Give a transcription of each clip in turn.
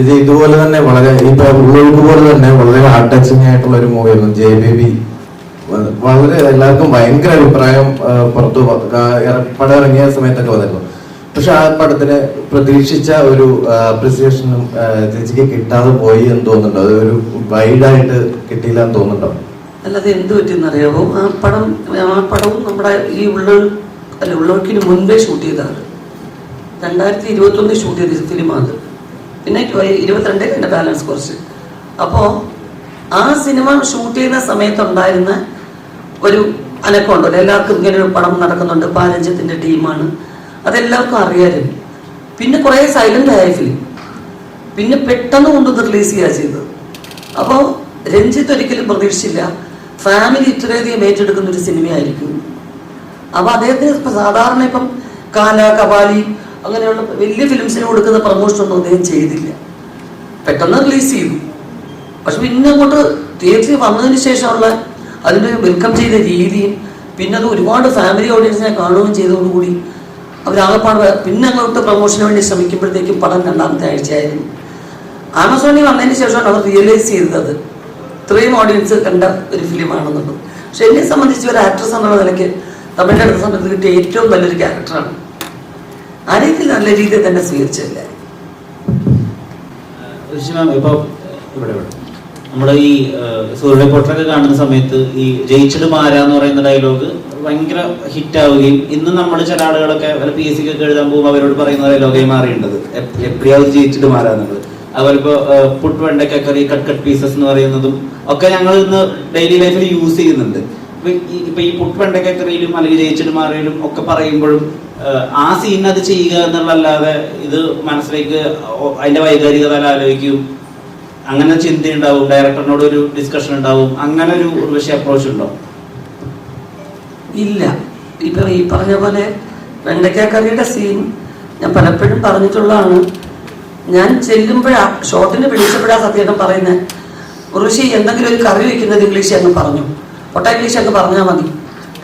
ഇത് ഇതുപോലെ തന്നെ വളരെ ഇപ്പൊ ഉള്ളൊഴുക്ക് പോലെ തന്നെ വളരെ ഹാർട്ട് ടച്ചിങ് ആയിട്ടുള്ള ഒരു മൂവിയായിരുന്നു ജെ ബേബി വളരെ എല്ലാവർക്കും ഭയങ്കര അഭിപ്രായം പുറത്തു പടം ഇറങ്ങിയ സമയത്തൊക്കെ വന്നിരുന്നു. പക്ഷെ ആ പടത്തിന് പ്രതീക്ഷിച്ച ഒരു അപ്രിസിയേഷനും ചേച്ചിക്ക് കിട്ടാതെ പോയി എന്ന് തോന്നുന്നുണ്ടോ? അത് ഒരു വൈഡായിട്ട് കിട്ടിയില്ല എന്ന് തോന്നുന്നുണ്ടോ? അല്ലാതെ എന്ത് പറ്റിയെന്നറിയാമോ ആ പടം ആ പടവും നമ്മുടെ ഈ ഉള്ള അല്ല ഉള്ളവർക്കിന് മുൻപേ ഷൂട്ട് ചെയ്തതാണ്. രണ്ടായിരത്തി ഇരുപത്തൊന്നിൽ ഷൂട്ട് ചെയ്ത ഫിലിമാണ്. പിന്നെ ഇരുപത്തിരണ്ട് എന്റെ ബാലൻസ് കുറച്ച്. അപ്പോൾ ആ സിനിമ ഷൂട്ട് ചെയ്യുന്ന സമയത്തുണ്ടായിരുന്ന ഒരു അനക്കമുണ്ടല്ലോ. എല്ലാവർക്കും ഇങ്ങനെ ഒരു പടം നടക്കുന്നുണ്ട്. പാരഞ്ചത്തിന്റെ ടീമാണ്. അതെല്ലാവർക്കും അറിയാമായിരുന്നു. പിന്നെ കുറേ സൈലന്റ് ആയ ഫിലിം പിന്നെ പെട്ടെന്ന് കൊണ്ട് റിലീസ് ചെയ്യുക ചെയ്തത്. അപ്പോൾ രഞ്ജിത്ത് ഒരിക്കലും പ്രതീക്ഷിച്ചില്ല. ഫാമിലി ഇത്രയധികം ഏറ്റെടുക്കുന്ന ഒരു സിനിമയായിരിക്കും അപ്പോൾ അദ്ദേഹത്തിന് ഇപ്പം സാധാരണ ഇപ്പം കാല കപാലി അങ്ങനെയുള്ള വലിയ ഫിലിംസിന് കൊടുക്കുന്ന പ്രമോഷൻ ഒന്നും അദ്ദേഹം ചെയ്തില്ല. പെട്ടെന്ന് റിലീസ് ചെയ്തു. പക്ഷെ പിന്നെ അങ്ങോട്ട് തിയേറ്ററിൽ വന്നതിന് ശേഷമുള്ള അതിന്റെ വെൽക്കം ചെയ്ത രീതിയും പിന്നെ അത് ഒരുപാട് ഫാമിലി ഓഡിയൻസിനെ കാണുകയും ചെയ്തതോടുകൂടി അവരാകപ്പാട് പിന്നെ അങ്ങോട്ട് പ്രൊമോഷന് വേണ്ടി ശ്രമിക്കുമ്പോഴത്തേക്കും പടം രണ്ടാമത്തെ ആഴ്ചയായിരുന്നു. ആമസോണിൽ വന്നതിന് ശേഷമാണ് അവർ റിയലൈസ് ചെയ്തത്. ഇത്രയും ഓഡിയൻസ് കണ്ട ഒരു ഫിലിമാണെന്നുള്ളത്. പക്ഷെ എന്നെ സംബന്ധിച്ച് ഒരു ആക്ട്രസ് എന്നുള്ള നിലയ്ക്ക് തമിഴിന്റെ സമയത്ത് കിട്ടിയ ഏറ്റവും നല്ലൊരു ക്യാരക്ടറാണ് ആ നല്ല രീതിയിൽ തന്നെ സ്വീകരിച്ചില്ല നമ്മുടെ ഈ സൂര്യ റിപ്പോർട്ടറൊക്കെ കാണുന്ന സമയത്ത് ഈ ജയിച്ചിടും മാരാ എന്ന് പറയുന്ന ഡയലോഗ് ഭയങ്കര ഹിറ്റ് ആവുകയും ഇന്ന് നമ്മൾ ചില ആളുകളൊക്കെ വല്ല പി എസ് സിക്ക് ഒക്കെ എഴുതാൻ പോകുമ്പോൾ അവരോട് പറയുന്ന ഡയലോഗായി മാറിയിട്ടത് എപ്പോഴാവും ജയിച്ചിട്ട് മാറാന്നുള്ളത് അതുപോലെ ഇപ്പൊ പുട്ട് വെണ്ടക്കറി കട്ട് കട്ട് പീസസ് എന്ന് പറയുന്നതും ഒക്കെ ഞങ്ങൾ ഇന്ന് ഡെയിലി ലൈഫിൽ യൂസ് ചെയ്യുന്നുണ്ട്. ഇപ്പൊ ഈ- ഇപ്പൊ പുട്ട് വെണ്ടക്ക കറിയിലും അല്ലെങ്കിൽ ജയിച്ചിട്ട് മാറിയാലും ഒക്കെ പറയുമ്പോഴും ആ സീൻ അത് ചെയ്യുക എന്നുള്ളതല്ലാതെ ഇത് മനസ്സിലേക്ക് അതിന്റെ വൈകാരികത ആലോചിക്കും. അങ്ങനെ ചിന്ത ഉണ്ടാവും ഡയറക്ടറിനോട് ഒരു ഡിസ്കഷൻ ഉണ്ടാവും. അങ്ങനെ ഒരു പക്ഷേ അപ്രോച്ച് ഉണ്ടോ? ഇല്ല. ഇപ്പൊ ഈ പറഞ്ഞ പോലെ വെണ്ടയ്ക്കക്കറിയുടെ സീൻ ഞാൻ പലപ്പോഴും പറഞ്ഞിട്ടുള്ളതാണ്. ഞാൻ ചെല്ലുമ്പോഴാ ഷോട്ടിന് വിളിച്ചപ്പോഴാ സത്യം പറയുന്നത് ഋഷി എന്തെങ്കിലും ഒരു കറി വെക്കുന്നത് ഇംഗ്ലീഷ് അങ്ങ് പറഞ്ഞു. പൊട്ട ഇംഗ്ലീഷ് അങ്ങ് പറഞ്ഞാൽ മതി.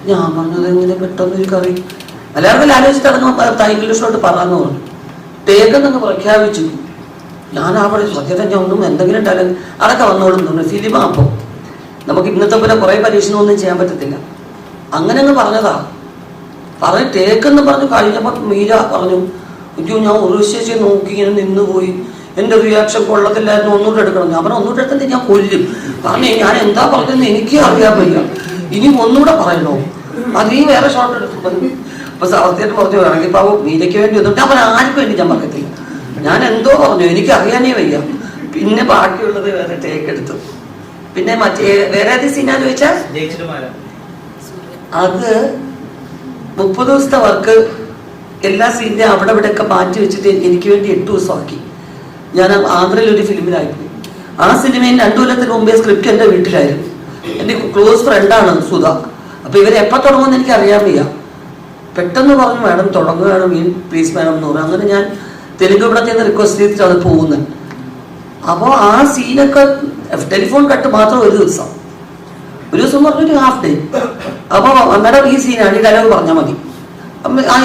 ഞാൻ പറഞ്ഞത് എങ്ങനെ? പെട്ടെന്നൊരു കറി. മലയാളത്തിൽ ആലോചിച്ചിട്ട് അതങ്ങ് ഇംഗ്ലീഷിലോട്ട് പറയാന്ന് പറഞ്ഞു ടേക്കെന്നങ്ങ് പ്രഖ്യാപിച്ചു. ഞാൻ അവിടെ സത്യത്തെ ഞാൻ ഒന്നും എന്തെങ്കിലും ടാലന്റ് അതൊക്കെ വന്നോളും തോന്നുന്നു. സിനിമ അപ്പോൾ നമുക്ക് ഇന്നത്തെ പോലെ കുറേ പരീക്ഷണമൊന്നും ചെയ്യാൻ പറ്റത്തില്ല. അങ്ങനെ അങ്ങ് പറഞ്ഞതാ. പറഞ്ഞ് ടേക്കെന്ന് പറഞ്ഞു കഴിഞ്ഞപ്പോൾ മീര പറഞ്ഞു ഞാൻ ഒരു ശേഷി നോക്കി ഇങ്ങനെ നിന്നുപോയി. എന്റെ റിയാക്ഷൻ കൊള്ളത്തില്ലായിരുന്നു ഒന്നുകൂടെ എടുക്കണം. പറഞ്ഞു ഒന്നുകൂടെ എടുത്തിട്ട് ഞാൻ കൊല്ലും. പറഞ്ഞു ഞാൻ എന്താ പറഞ്ഞതെന്ന് എനിക്ക് അറിയാൻ വയ്യ. ഇനി ഒന്നുകൂടെ പറയണോ? അത് ഈ വേറെ ഷോട്ട് എടുത്തു പറഞ്ഞു അപ്പൊ സത്യായിട്ട് പറഞ്ഞു ഇറങ്ങി പാവു മീരയ്ക്ക് വേണ്ടി വന്നിട്ട് അവൻ ആർക്കും വേണ്ടി ഞാൻ പറയത്തില്ല ഞാൻ എന്തോ പറഞ്ഞു എനിക്ക് അറിയാനേ വയ്യ. പിന്നെ ബാക്കിയുള്ളത് വേറെ ടേക്ക് എടുത്തു. പിന്നെ മറ്റേ വേറെ ഏത് സീനാന്ന് ചോദിച്ചാൽ അത് മുപ്പത് ദിവസത്തെ വർക്ക് എല്ലാ സീനിനെയും അവിടെ ഇവിടെ ഒക്കെ മാറ്റി വെച്ചിട്ട് എനിക്ക് വേണ്ടി എട്ട് ദിവസമാക്കി ഞാൻ ആന്ധ്രയിൽ ഒരു ഫിലിമിലായിരുന്നു. ആ സിനിമയിൽ രണ്ടു കൊല്ലത്തിന് മുമ്പേ സ്ക്രിപ്റ്റ് എന്റെ വീട്ടിലായിരുന്നു. എന്റെ ക്ലോസ് ഫ്രണ്ടാണ് സുധ. അപ്പൊ ഇവരെ എപ്പോൾ തുടങ്ങുമെന്ന് എനിക്ക് അറിയാൻ വയ്യ. പെട്ടെന്ന് പറഞ്ഞു മാഡം തുടങ്ങുകയാണ് മീൻ പ്ലീസ് മാഡം എന്ന് പറഞ്ഞു. അങ്ങനെ ഞാൻ തെലുങ്ക് ഇവിടത്തെ റിക്വസ്റ്റ് ചെയ്തിട്ട് അത് പോകുന്നത് അപ്പോൾ ആ സീനൊക്കെ ടെലിഫോൺ കട്ട് മാത്രം ഒരു ദിവസം. ഒരു ദിവസം പറഞ്ഞൊരു ഹാഫ് ഡേ അപ്പോൾ മാഡം ഈ സീനാണ് ഈ ഡയലോഗ് പറഞ്ഞാൽ മതി.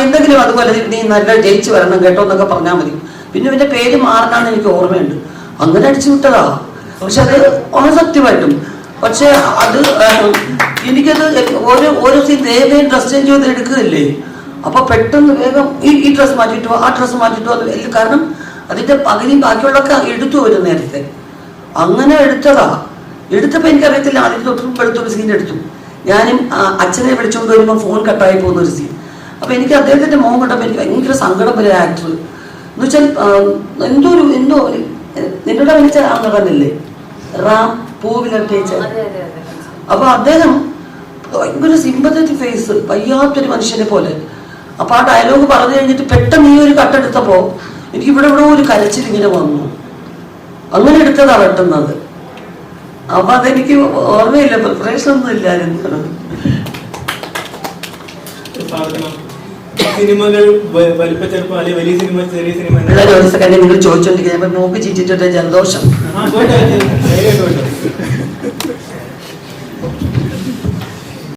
എന്തെങ്കിലും അതുപോലെ നീ നല്ല ജയിച്ചു വരണം കേട്ടോ എന്നൊക്കെ പറഞ്ഞാൽ മതി. പിന്നെ ഇവന്റെ പേര് മാറണമെന്ന് എനിക്ക് ഓർമ്മയുണ്ട്. അങ്ങനെ അടിച്ചു വിട്ടതാ. പക്ഷെ അത് ഒന്ന് സത്യമായിട്ടും. പക്ഷെ അത് എനിക്കത് ഓരോ സീൻ വേഗം ഡ്രസ് ചേഞ്ച് ചെയ്ത് എടുക്കുകയല്ലേ അപ്പൊ പെട്ടെന്ന് വേഗം ഈ ഈ ഡ്രസ് മാറ്റിട്ടോ ആ ഡ്രസ് മാറ്റിട്ടോ അത് കാരണം അതിന്റെ പകുതിയും ബാക്കിയുള്ളൊക്കെ എടുത്തു വരും നേരത്തെ. അങ്ങനെ എടുത്തതാ. എടുത്തപ്പോ എനിക്കറിയത്തില്ല ആദ്യം തൊട്ടും വെളുത്തൊരു സീൻ എടുത്തു. ഞാനും അച്ഛനെ വിളിച്ചുകൊണ്ട് വരുമ്പോൾ ഫോൺ കട്ടായി പോകുന്ന ഒരു സീൻ അപ്പൊ എനിക്ക് അദ്ദേഹത്തിന്റെ മോഹം കണ്ടപ്പോൾ എനിക്ക് ഭയങ്കര സങ്കടം വരെ ആക്ടർ എന്ന് വെച്ചാൽ എന്തോ ഒരു എന്തോ ഒരു- നിന്നോട് വിളിച്ച ആ നടനല്ലേ റാം പൂവിലട്ടേച്ച അപ്പൊ അദ്ദേഹം ഭയങ്കര സിമ്പത്തറ്റിക് ഫേസ് വയ്യാത്തൊരു മനുഷ്യനെ പോലെ. അപ്പൊ ആ ഡയലോഗ് പറഞ്ഞു കഴിഞ്ഞിട്ട് പെട്ടെന്ന് ഈ ഒരു കട്ടെടുത്തപ്പോ എനിക്ക് ഇവിടെ ഇവിടെ ഒരു കരച്ചിൽ ഇങ്ങനെ വന്നു. അങ്ങനെ എടുത്തതാ വെട്ടുന്നത് അപ്പൊ അതെനിക്ക് ഓർമ്മയില്ല പ്രിപ്പറേഷൻ ഒന്നും ഇല്ലായിരുന്നു സിനിമകൾ വലിപ്പച്ചെറുപ്പം അല്ലെങ്കിൽ വലിയ സിനിമ ചെറിയ സിനിമ ഒരു സെക്കൻഡ് നിങ്ങൾ ചോദിച്ചോണ്ടിരിക്കുക. നോക്ക് ചീറ്റിട്ട് ജലദോഷം.